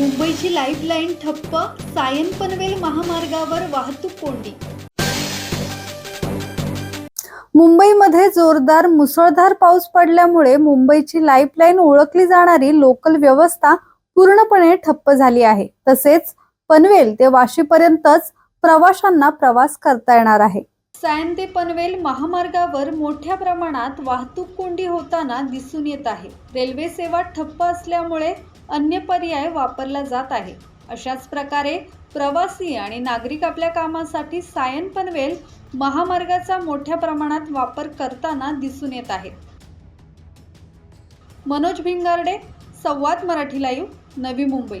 मुंबईची लाईफलाईन ठप्प सायन पनवेल महामार्गावर वाहतूक कोंडी. मुंबईमध्ये जोरदार मुसळधार पाऊस पडल्यामुळे मुंबईची लाईफलाईन ओळखली जाणारी लोकल व्यवस्था पूर्णपणे ठप्प झाली आहे. तसेच पनवेल ते वाशीपर्यंतच प्रवाशांना प्रवास करता येणार आहे. सायन ते पनवेल महामार्गावर मोठ्या प्रमाणात वाहतूक कोंडी होताना दिसून येत आहे. रेल्वे सेवा ठप्प असल्यामुळे अन्य पर्याय वापरला जात आहे. अशाच प्रकारे प्रवासी आणि नागरिक आपल्या कामासाठी सायन पनवेल महामार्गाचा मोठ्या प्रमाणात वापर करताना दिसून येत आहे. मनोज भिंगारडे संवाद मराठी लाईव्ह नवी मुंबई.